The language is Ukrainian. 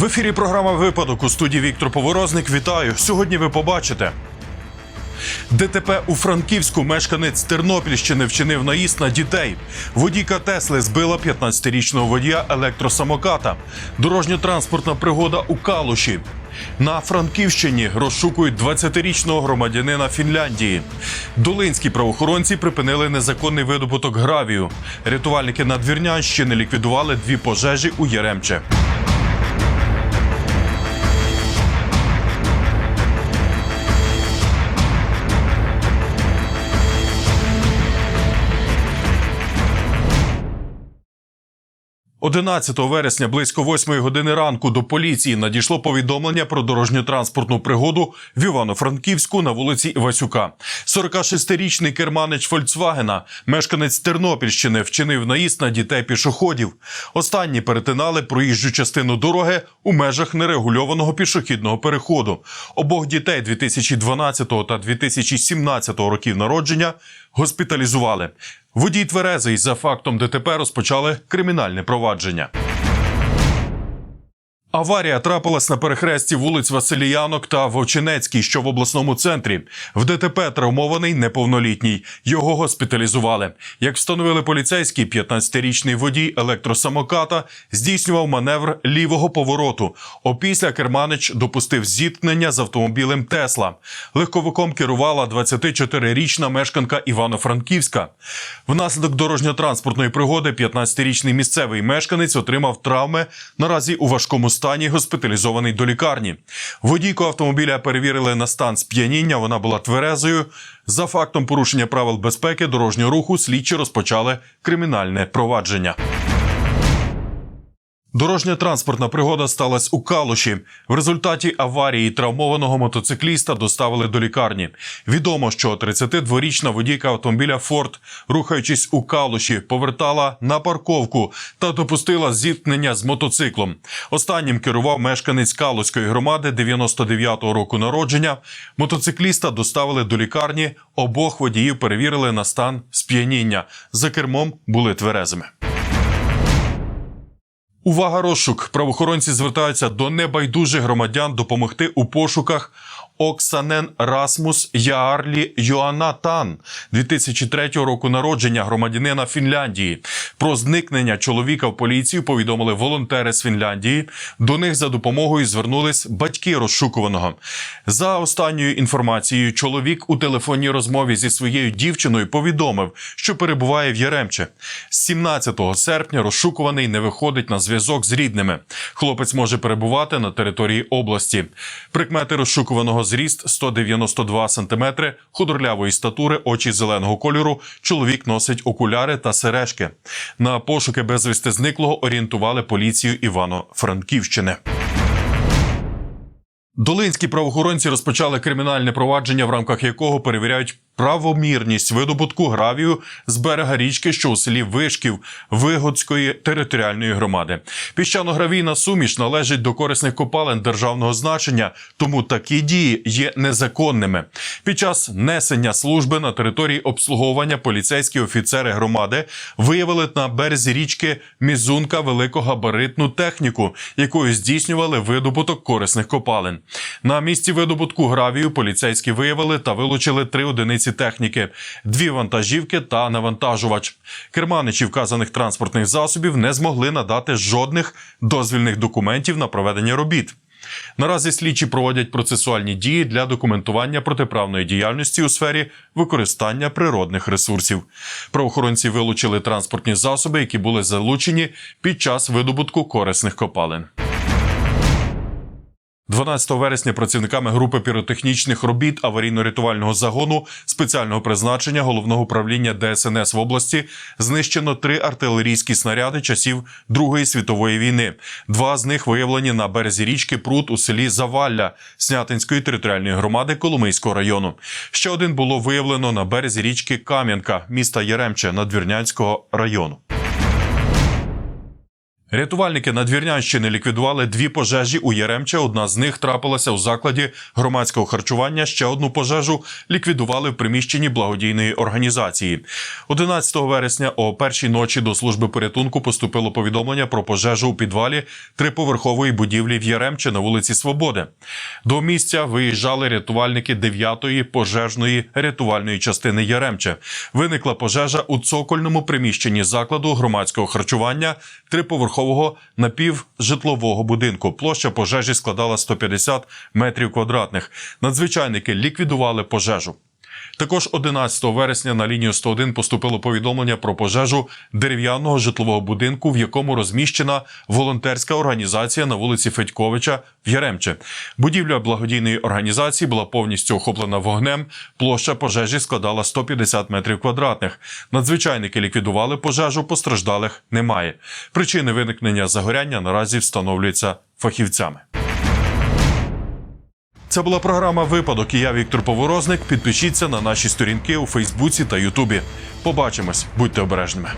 В ефірі програма Випадок у студії Віктор Поворозник. Вітаю. Сьогодні ви побачите. ДТП у Франківську мешканець Тернопільщини вчинив наїзд на дітей. Водійка Тесли збила 15-річного водія електросамоката. Дорожньо-транспортна пригода у Калуші. На Франківщині розшукують 20-річного громадянина Фінляндії. Долинські правоохоронці припинили незаконний видобуток гравію. Рятувальники Надвірнянщини ліквідували дві пожежі у Яремче. – 11 вересня близько 8 години ранку до поліції надійшло повідомлення про дорожньо-транспортну пригоду в Івано-Франківську на вулиці Івасюка. 46-річний керманич Фольксвагена, мешканець Тернопільщини, вчинив наїзд на дітей пішоходів. Останні перетинали проїжджу частину дороги у межах нерегульованого пішохідного переходу. Обох дітей 2012 та 2017 років народження госпіталізували. Водій тверезий за фактом ДТП розпочали кримінальне провадження. Аварія трапилась на перехресті вулиць Василіянок та Вовчинецькій, що в обласному центрі. В ДТП травмований неповнолітній. Його госпіталізували. Як встановили поліцейські, 15-річний водій електросамоката здійснював маневр лівого повороту. Опісля керманич допустив зіткнення з автомобілем Тесла. Легковиком керувала 24-річна мешканка Івано-Франківська. Внаслідок дорожньо-транспортної пригоди 15-річний місцевий мешканець отримав травми. Наразі у важкому стані госпіталізований до лікарні. Водійку автомобіля перевірили на стан сп'яніння. Вона була тверезою. За фактом порушення правил безпеки дорожнього руху слідчі розпочали кримінальне провадження. Дорожньо-транспортна пригода сталася у Калуші. В результаті аварії травмованого мотоцикліста доставили до лікарні. Відомо, що 32-річна водійка автомобіля Форд, рухаючись у Калуші, повертала на парковку та допустила зіткнення з мотоциклом. Останнім керував мешканець Калуської громади 99-го року народження. Мотоцикліста доставили до лікарні. Обох водіїв перевірили на стан сп'яніння. За кермом були тверезими. Увага розшук! Правоохоронці звертаються до небайдужих громадян допомогти у пошуках Оксанен Расмус Яарлі Йоанатан 2003 року народження громадянина Фінляндії. Про зникнення чоловіка в поліцію повідомили волонтери з Фінляндії. До них за допомогою звернулись батьки розшукуваного. За останньою інформацією, чоловік у телефонній розмові зі своєю дівчиною повідомив, що перебуває в Яремче. З 17 серпня розшукуваний не виходить на зв'язок з рідними. Хлопець може перебувати на території області. Прикмети розшукуваного зріст 192 см, худорлявої статури, очі зеленого кольору. Чоловік носить окуляри та сережки. На пошуки безвісти зниклого орієнтували поліцію Івано-Франківщини. Долинські правоохоронці розпочали кримінальне провадження, в рамках якого перевіряють правомірність видобутку гравію з берега річки, що у селі Вишків Вигодської територіальної громади. Піщано-гравійна суміш належить до корисних копалин державного значення, тому такі дії є незаконними. Під час несення служби на території обслуговування поліцейські офіцери громади виявили на березі річки Мізунка великогабаритну техніку, якою здійснювали видобуток корисних копалин. На місці видобутку гравію поліцейські виявили та вилучили три одиниці техніки, дві вантажівки та навантажувач. Керманичі вказаних транспортних засобів не змогли надати жодних дозвільних документів на проведення робіт. Наразі слідчі проводять процесуальні дії для документування протиправної діяльності у сфері використання природних ресурсів. Правоохоронці вилучили транспортні засоби, які були залучені під час видобутку корисних копалин. 12 вересня працівниками групи піротехнічних робіт аварійно-рятувального загону спеціального призначення головного управління ДСНС в області знищено три артилерійські снаряди часів Другої світової війни. Два з них виявлені на березі річки Прут у селі Завалля Снятинської територіальної громади Коломийського району. Ще один було виявлено на березі річки Кам'янка міста Яремче Надвірнянського району. Рятувальники Надвірнянщини ліквідували дві пожежі у Яремче. Одна з них трапилася у закладі громадського харчування. Ще одну пожежу ліквідували в приміщенні благодійної організації. 11 вересня о першій ночі до служби порятунку поступило повідомлення про пожежу у підвалі триповерхової будівлі в Яремче на вулиці Свободи. До місця виїжджали рятувальники 9-ї пожежної рятувальної частини Яремче. Виникла пожежа у цокольному приміщенні закладу громадського харчування триповерхового напівжитлового будинку. Площа пожежі складала 150 метрів квадратних. Надзвичайники ліквідували пожежу. Також 11 вересня на лінію 101 поступило повідомлення про пожежу дерев'яного житлового будинку, в якому розміщена волонтерська організація на вулиці Федьковича в Яремче. Будівля благодійної організації була повністю охоплена вогнем. Площа пожежі складала 150 метрів квадратних. Надзвичайники ліквідували пожежу, постраждалих немає. Причини виникнення загоряння наразі встановлюються фахівцями. Це була програма Випадок. І я Віктор Поворозник. Підпишіться на наші сторінки у Фейсбуці та Ютубі. Побачимось, будьте обережними.